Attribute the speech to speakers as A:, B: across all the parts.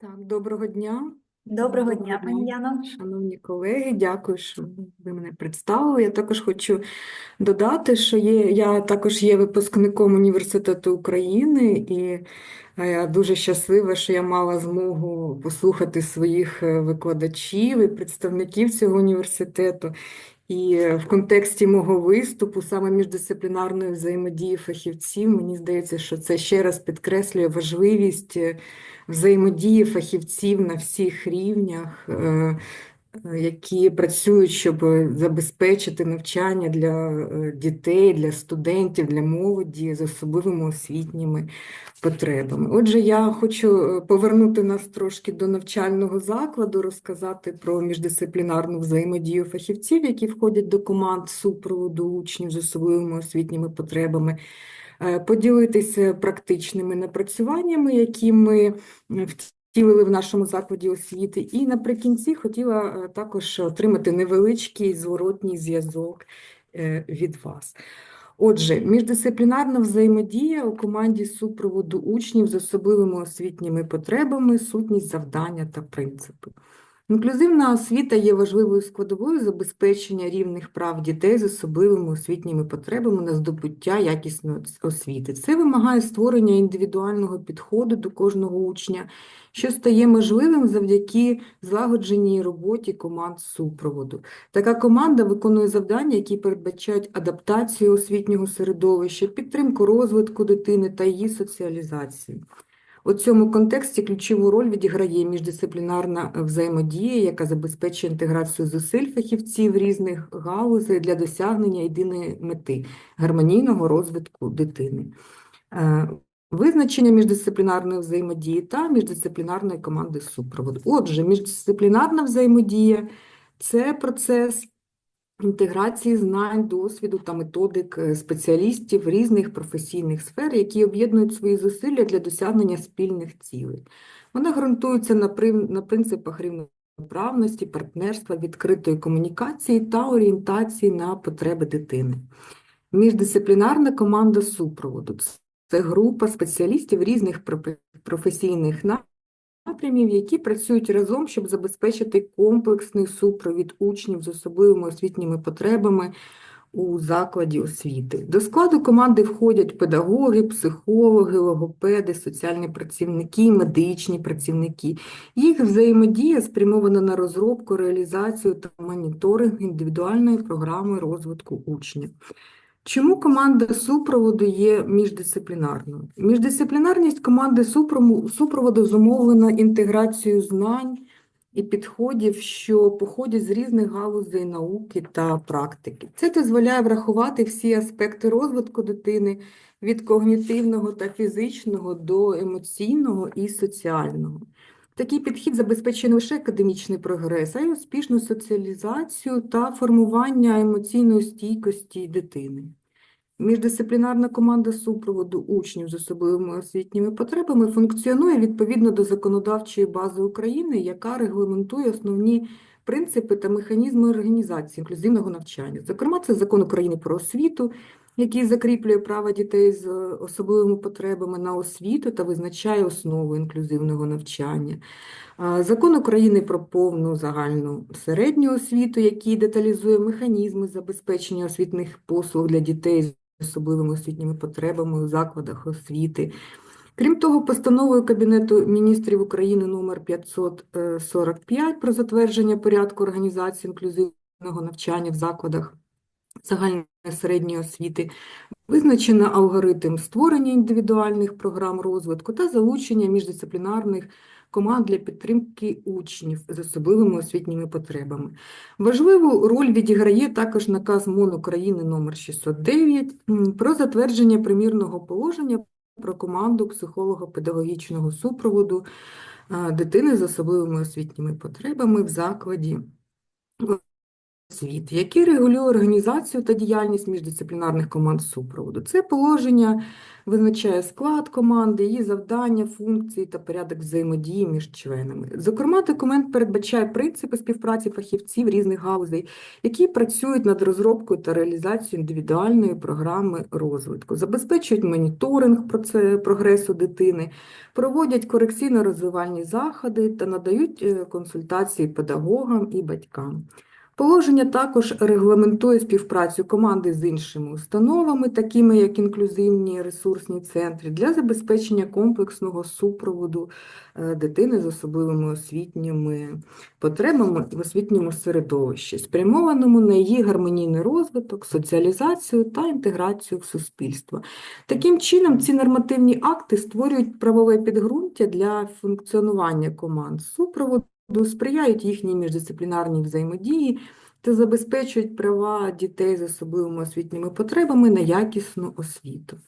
A: Так, доброго дня.
B: Доброго дня, пані Яно.
A: Шановні колеги, дякую, що ви мене представили. Я також хочу додати, що є, я також є випускником університету України, і е, я дуже щаслива, що я мала змогу послухати своїх е, викладачів і представників цього університету. І в контексті мого виступу, саме міждисциплінарної взаємодії фахівців, мені здається, що це ще раз підкреслює важливість е, взаємодії фахівців на всіх рівнях, е, які працюють, щоб забезпечити навчання для е, дітей, для студентів, для молоді з особливими освітніми потребами. Отже, я хочу е, повернути нас трошки до навчального закладу, розказати про міждисциплінарну взаємодію фахівців, які входять до команд супроводу учнів з особливими освітніми потребами, е, поділитися практичними напрацюваннями, які ми втілили в нашому закладі освіти. І наприкінці хотіла е, також отримати невеличкий зворотній зв'язок е, від вас. Отже, міждисциплінарна взаємодія у команді супроводу учнів з особливими освітніми потребами, сутність завдання та принципи. Інклюзивна освіта є важливою складовою забезпечення рівних прав дітей з особливими освітніми потребами на здобуття якісної освіти. Це вимагає створення індивідуального підходу до кожного учня, що стає можливим завдяки злагодженій роботі команд супроводу. Така команда виконує завдання, які передбачають адаптацію освітнього середовища, підтримку розвитку дитини та її соціалізацію. У цьому контексті ключову роль відіграє міждисциплінарна взаємодія, яка забезпечує інтеграцію зусиль фахівців різних галузей для досягнення єдиної мети гармонійного розвитку дитини. Е, Визначення міждисциплінарної взаємодії та міждисциплінарної команди супроводу. Отже, міждисциплінарна взаємодія це процес інтеграції знань, досвіду та методик е, спеціалістів різних професійних сфер, які об'єднують свої зусилля для досягнення спільних цілей. Вона ґрунтується на, на принципах рівноправності, партнерства, відкритої комунікації та орієнтації на потреби дитини. Міждисциплінарна команда супроводу це група спеціалістів різних профе- професійних напрямів, які працюють разом, щоб забезпечити комплексний супровід учнів з особливими освітніми потребами у закладі освіти. До складу команди входять педагоги, психологи, логопеди, соціальні працівники, медичні працівники. Їх взаємодія спрямована на розробку, реалізацію та моніторинг індивідуальної програми розвитку учня. Чому команда супроводу є міждисциплінарною? Міждисциплінарність команди супроводу зумовлена інтеграцією знань і підходів, що походять з різних галузей науки та практики. Це дозволяє врахувати всі аспекти розвитку дитини від когнітивного та фізичного до емоційного і соціального. Такий підхід забезпечує не лише академічний прогрес, а й успішну соціалізацію та формування емоційної стійкості дитини. Міждисциплінарна команда супроводу учнів з особливими освітніми потребами функціонує відповідно до законодавчої бази України, яка регламентує основні принципи та механізми організації інклюзивного навчання. Зокрема, це Закон України про освіту, який закріплює права дітей з особливими потребами на освіту та визначає основу інклюзивного навчання. Закон України про повну загальну середню освіту, який деталізує механізми забезпечення освітних послуг для дітей з особливими освітніми потребами у закладах освіти. Крім того, постановою Кабінету міністрів України номер 545 про затвердження порядку організації інклюзивного навчання в закладах загальної середньої освіти визначено алгоритм створення індивідуальних програм розвитку та залучення міждисциплінарних команд для підтримки учнів з особливими освітніми потребами. Важливу роль відіграє також наказ МОН України номер 609 про затвердження примірного положення про команду психолого-педагогічного супроводу дитини з особливими освітніми потребами в закладі освіти, який регулює організацію та діяльність міждисциплінарних команд супроводу. Це положення визначає склад команди, її завдання, функції та порядок взаємодії між членами. Зокрема, документ передбачає принципи співпраці фахівців різних галузей, які працюють над розробкою та реалізацією індивідуальної програми розвитку, забезпечують моніторинг прогресу дитини, проводять корекційно-розвивальні заходи та надають е, консультації педагогам і батькам. Положення також регламентує співпрацю команди з іншими установами, такими як інклюзивні ресурсні центри, для забезпечення комплексного супроводу е, дитини з особливими освітніми потребами в освітньому середовищі, спрямованому на її гармонійний розвиток, соціалізацію та інтеграцію в суспільство. Таким чином, ці нормативні акти створюють правове підґрунтя для функціонування команд супроводу, сприяють їхній міждисциплінарній взаємодії та забезпечують права дітей з особливими освітніми потребами на якісну освіту.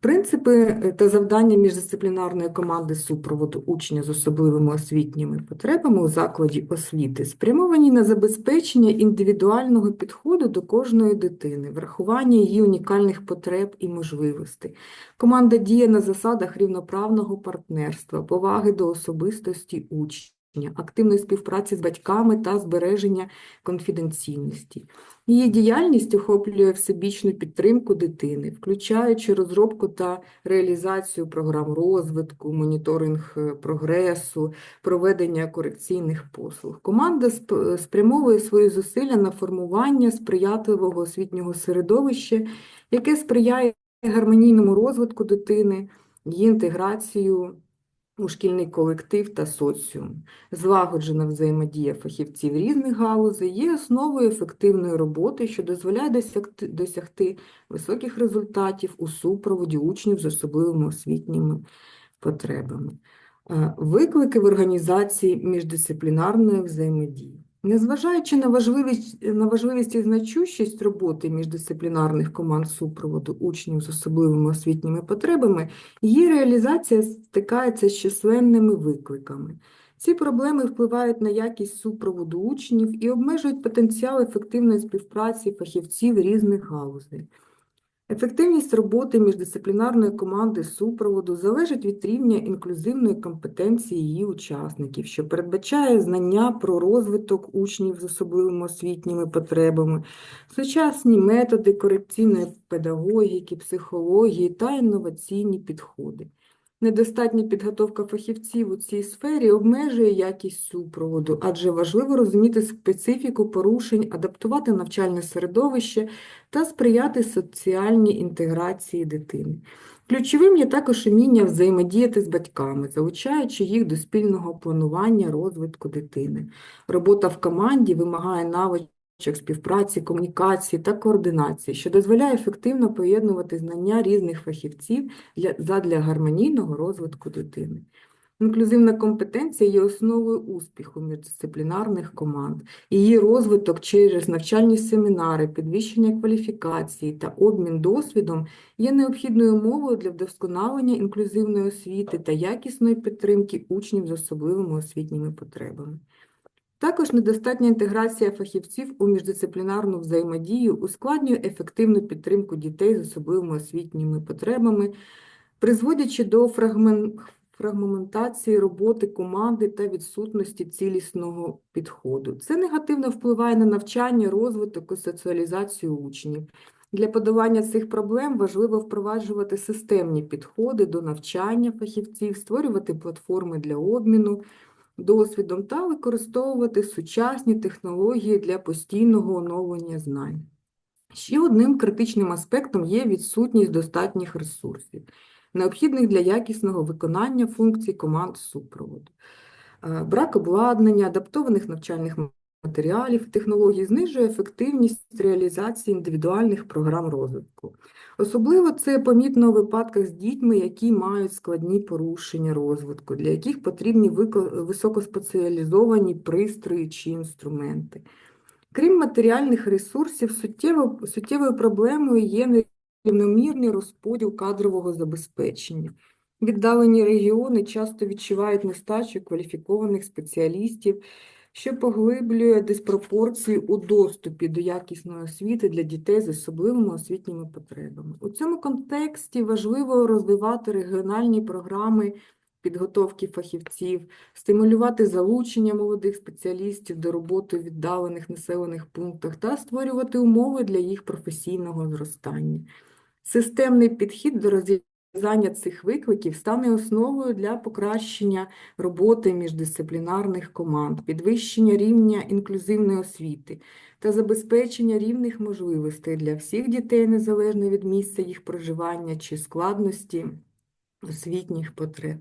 A: Принципи е, та завдання міждисциплінарної команди супроводу учня з особливими освітніми потребами у закладі освіти спрямовані на забезпечення індивідуального підходу до кожної дитини, врахування її унікальних потреб і можливостей. Команда діє на засадах рівноправного партнерства, поваги до особистості учня, активної співпраці з батьками та збереження конфіденційності. Її діяльність охоплює всебічну підтримку дитини, включаючи розробку та реалізацію програм розвитку, моніторинг е, прогресу, проведення корекційних послуг. Команда сп- спрямовує свої зусилля на формування сприятливого освітнього середовища, яке сприяє гармонійному розвитку дитини, її інтеграцію у шкільний колектив та соціум. Злагоджена взаємодія фахівців різних галузей є основою ефективної роботи, що дозволяє досягти, досягти високих результатів у супроводі учнів з особливими освітніми потребами. Е, Виклики в організації міждисциплінарної взаємодії. Незважаючи на важливість, на важливість і значущість роботи міждисциплінарних команд супроводу учнів з особливими освітніми потребами, її реалізація стикається з численними викликами. Ці проблеми впливають на якість супроводу учнів і обмежують потенціал ефективної співпраці фахівців різних галузей. Ефективність роботи міждисциплінарної команди супроводу залежить від рівня інклюзивної компетенції її учасників, що передбачає знання про розвиток учнів з особливими освітніми потребами, сучасні методи корекційної педагогіки, психології та інноваційні підходи. Недостатня підготовка фахівців у цій сфері обмежує якість супроводу, адже важливо розуміти специфіку порушень, адаптувати навчальне середовище та сприяти соціальній інтеграції дитини. Ключовим є також уміння взаємодіяти з батьками, залучаючи їх до спільного планування розвитку дитини. Робота в команді вимагає навичок співпраці, комунікації та координації, що дозволяє ефективно поєднувати знання різних фахівців для, задля гармонійного розвитку дитини. Інклюзивна компетенція є основою успіху міждисциплінарних команд. Її розвиток через навчальні семінари, підвищення кваліфікації та обмін досвідом є необхідною умовою для вдосконалення інклюзивної освіти та якісної підтримки учнів з особливими освітніми потребами. Також недостатня інтеграція фахівців у міждисциплінарну взаємодію ускладнює ефективну підтримку дітей з особливими освітніми потребами, призводячи до фрагмен- фрагментації роботи команди та відсутності цілісного підходу. Це негативно впливає на навчання, розвиток і соціалізацію учнів. Для подолання цих проблем важливо впроваджувати системні підходи до навчання фахівців, створювати платформи для обміну досвідом та використовувати сучасні технології для постійного оновлення знань. Ще одним критичним аспектом є відсутність достатніх ресурсів, необхідних для якісного виконання функцій команд супроводу. Е, Брак обладнання, адаптованих навчальних матеріалів, технологій знижує ефективність реалізації індивідуальних програм розвитку. Особливо це помітно у випадках з дітьми, які мають складні порушення розвитку, для яких потрібні високоспеціалізовані пристрої чи інструменти. Крім матеріальних ресурсів, суттєво, суттєвою проблемою є нерівномірний розподіл кадрового забезпечення. Віддалені регіони часто відчувають нестачу кваліфікованих спеціалістів, що поглиблює диспропорції у доступі до якісної освіти для дітей з особливими освітніми потребами. У цьому контексті важливо розвивати регіональні програми підготовки фахівців, стимулювати залучення молодих спеціалістів до роботи в віддалених населених пунктах та створювати умови для їх професійного зростання. Системний підхід до розв'язання цих викликів стане основою для покращення роботи міждисциплінарних команд, підвищення рівня інклюзивної освіти та забезпечення рівних можливостей для всіх дітей незалежно від місця їх проживання чи складності освітніх потреб.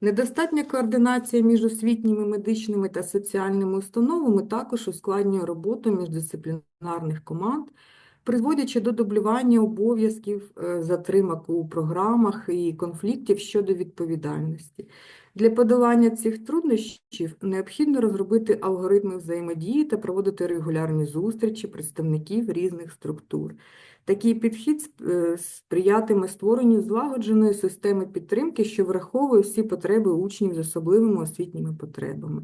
A: Недостатня координація між освітніми, медичними та соціальними установами також ускладнює роботу міждисциплінарних команд, призводячи до дублювання обов'язків, е, затримок у програмах і конфліктів щодо відповідальності. Для подолання цих труднощів необхідно розробити алгоритми взаємодії та проводити регулярні зустрічі представників різних структур. Такий підхід е, сприятиме створенню злагодженої системи підтримки, що враховує всі потреби учнів з особливими освітніми потребами.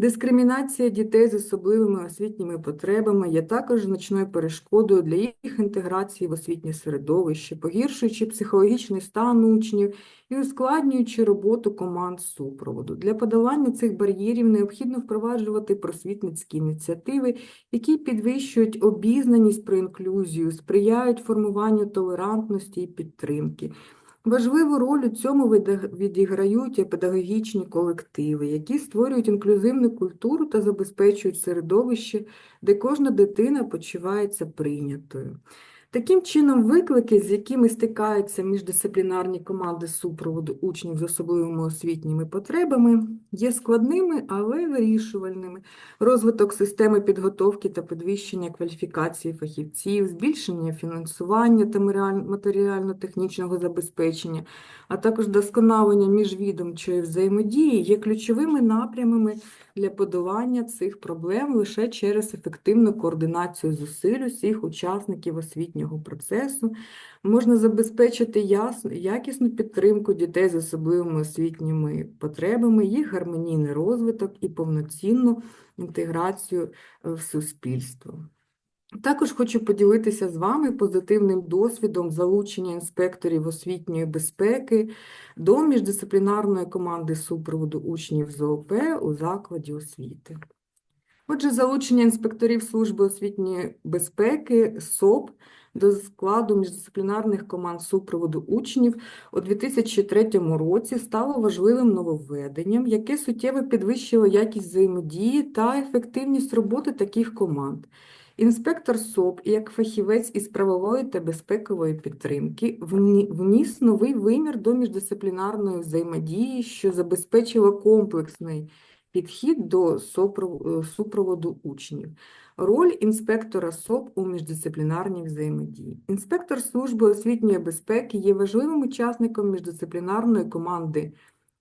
A: Дискримінація дітей з особливими освітніми потребами є також значною перешкодою для їх інтеграції в освітнє середовище, погіршуючи психологічний стан учнів і ускладнюючи роботу команд супроводу. Для подолання цих бар'єрів необхідно впроваджувати просвітницькі ініціативи, які підвищують обізнаність про інклюзію, сприяють формуванню толерантності і підтримки. Важливу роль у цьому відіграють педагогічні колективи, які створюють інклюзивну культуру та забезпечують середовище, де кожна дитина почувається прийнятою. Таким чином, виклики, з якими стикаються міждисциплінарні команди супроводу учнів з особливими освітніми потребами, є складними, але вирішувальними. Розвиток системи підготовки та підвищення кваліфікації фахівців, збільшення фінансування та матеріально-технічного забезпечення, а також досконалення міжвідомчої взаємодії є ключовими напрямами для подолання цих проблем лише через ефективну координацію зусиль усіх учасників освітнього процесу можна забезпечити яс- якісну підтримку дітей з особливими освітніми потребами, їх гармонійний розвиток і повноцінну інтеграцію е, в суспільство. Також хочу поділитися з вами позитивним досвідом залучення інспекторів освітньої безпеки до міждисциплінарної команди супроводу учнів з ООП у закладі освіти. Отже, залучення інспекторів Служби освітньої безпеки СОП до складу міждисциплінарних команд супроводу учнів у 2003 році стало важливим нововведенням, яке суттєво підвищило якість взаємодії та ефективність роботи таких команд. Інспектор СОП, як фахівець із правової та безпекової підтримки, вніс новий вимір до міждисциплінарної взаємодії, що забезпечило комплексний підхід до супроводу учнів. Роль інспектора СОП у міждисциплінарній взаємодії. Інспектор служби освітньої безпеки є важливим учасником міждисциплінарної команди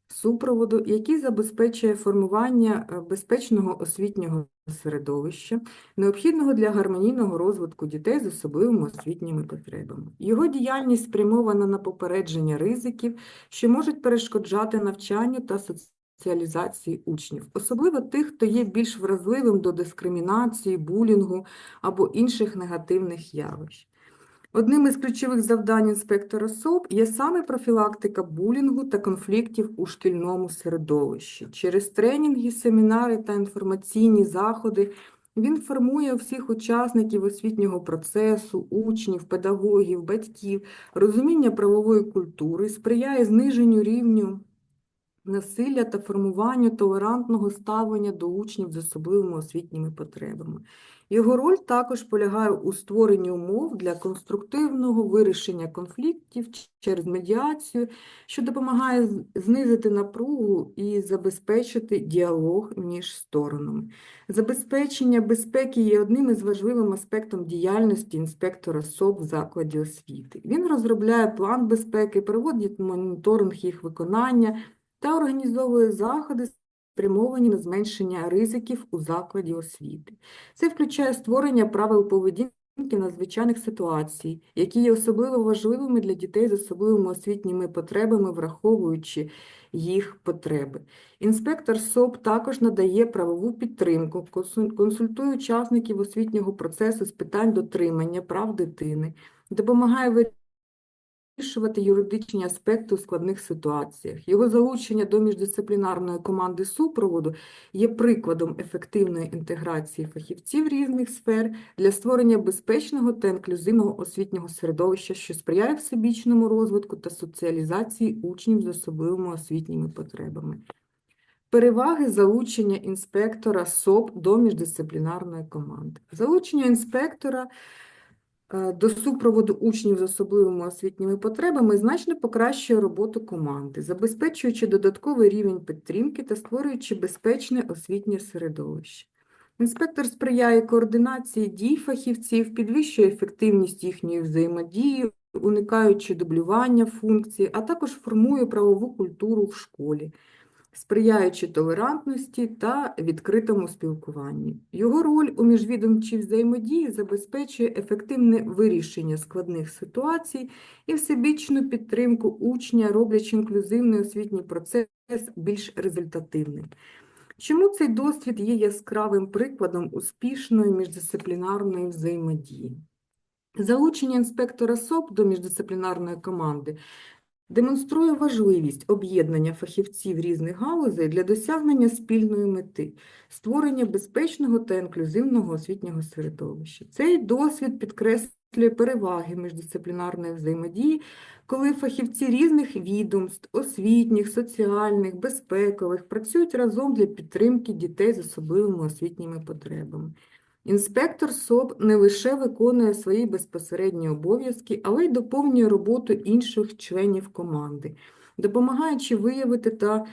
A: супроводу, який забезпечує формування е, безпечного освітнього середовища, необхідного для гармонійного розвитку дітей з особливими освітніми потребами. Його діяльність спрямована на попередження ризиків, що можуть перешкоджати навчанню та соціалізації учнів, особливо тих, хто є більш вразливим до дискримінації, булінгу або інших негативних явищ. Одним із ключових завдань інспектора СОП є саме профілактика булінгу та конфліктів у шкільному середовищі. Через тренінги, семінари та інформаційні заходи він формує всіх учасників освітнього процесу, учнів, педагогів, батьків, розуміння правової культури, сприяє зниженню рівню насилля та формуванню толерантного ставлення до учнів з особливими освітніми потребами. Його роль також полягає у створенні умов для конструктивного вирішення конфліктів через медіацію, що допомагає знизити напругу і забезпечити діалог між сторонами. Забезпечення безпеки є одним із важливим аспектом діяльності інспектора СОП в закладі освіти. Він розробляє план безпеки, проводить моніторинг їх виконання та організовує заходи, спрямовані на зменшення ризиків у закладі освіти. Це включає створення правил поведінки надзвичайних ситуацій, які є особливо важливими для дітей з особливими освітніми потребами, враховуючи їх потреби. Інспектор СОП також надає правову підтримку, консультує учасників освітнього процесу з питань дотримання прав дитини, допомагає вирішувати юридичні аспекти у складних ситуаціях. Його залучення до міждисциплінарної команди супроводу є прикладом ефективної інтеграції фахівців різних сфер для створення безпечного та інклюзивного освітнього середовища, що сприяє всебічному розвитку та соціалізації учнів з особливими освітніми потребами. Переваги залучення інспектора СОП до міждисциплінарної команди. Залучення інспектора до супроводу учнів з особливими освітніми потребами значно покращує роботу команди, забезпечуючи додатковий рівень підтримки та створюючи безпечне освітнє середовище. Інспектор сприяє координації дій фахівців, підвищує ефективність їхньої взаємодії, уникаючи дублювання функцій, а також формує правову культуру в школі сприяючи толерантності та відкритому спілкуванню. Його роль у міжвідомчій взаємодії забезпечує ефективне вирішення складних ситуацій і всебічну підтримку учня, роблячи інклюзивний освітній процес більш результативним. Чому цей досвід є яскравим прикладом успішної міждисциплінарної взаємодії? Залучення інспектора СОП до міждисциплінарної команди демонструє важливість об'єднання фахівців різних галузей для досягнення спільної мети створення безпечного та інклюзивного освітнього середовища. Цей досвід підкреслює переваги міждисциплінарної взаємодії, коли фахівці різних відомств, освітніх, соціальних, безпекових працюють разом для підтримки дітей з особливими освітніми потребами. Інспектор СОП не лише виконує свої безпосередні обов'язки, але й доповнює роботу інших членів команди, допомагаючи виявити та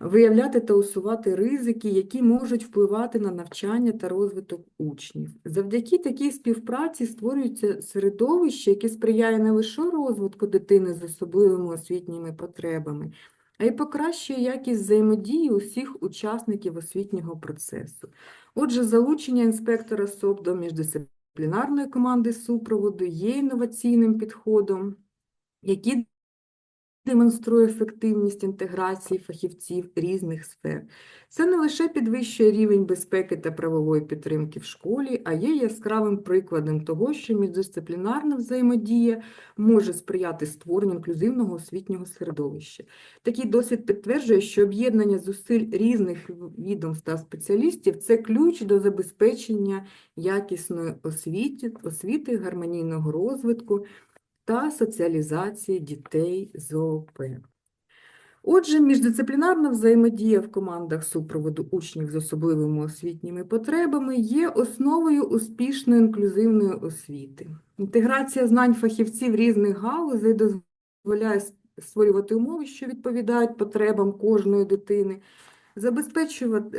A: виявляти та усувати ризики, які можуть впливати на навчання та розвиток учнів. Завдяки такій співпраці створюється середовище, яке сприяє не лише розвитку дитини з особливими освітніми потребами, а й покращує якість взаємодії усіх учасників освітнього процесу. Отже, залучення інспектора СОП до міждисциплінарної команди супроводу є інноваційним підходом, який демонструє ефективність інтеграції фахівців різних сфер. Це не лише підвищує рівень безпеки та правової підтримки в школі, а є яскравим прикладом того, що міждисциплінарна взаємодія може сприяти створенню інклюзивного освітнього середовища. Такий досвід підтверджує, що об'єднання зусиль різних відомств та спеціалістів це ключ до забезпечення якісної освіти, освіти, гармонійного розвитку та соціалізації дітей з ООП. Отже, міждисциплінарна взаємодія в командах супроводу учнів з особливими освітніми потребами є основою успішної інклюзивної освіти. Інтеграція знань фахівців різних галузей дозволяє створювати умови, що відповідають потребам кожної дитини,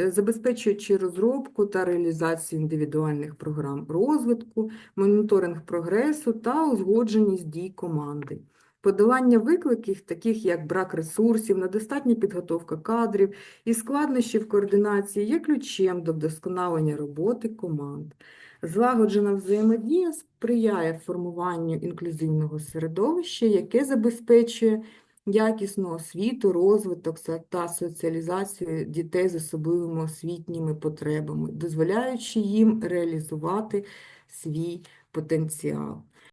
A: забезпечуючи розробку та реалізацію індивідуальних програм розвитку, моніторинг прогресу та узгодженість дій команди. Подолання викликів, таких як брак ресурсів, недостатня підготовка кадрів і складнощі в координації, є ключем до вдосконалення роботи команд. Злагоджена взаємодія сприяє формуванню інклюзивного середовища, яке забезпечує якісну освіту, розвиток та соціалізацію дітей з особливими освітніми потребами, дозволяючи їм реалізувати свій потенціал.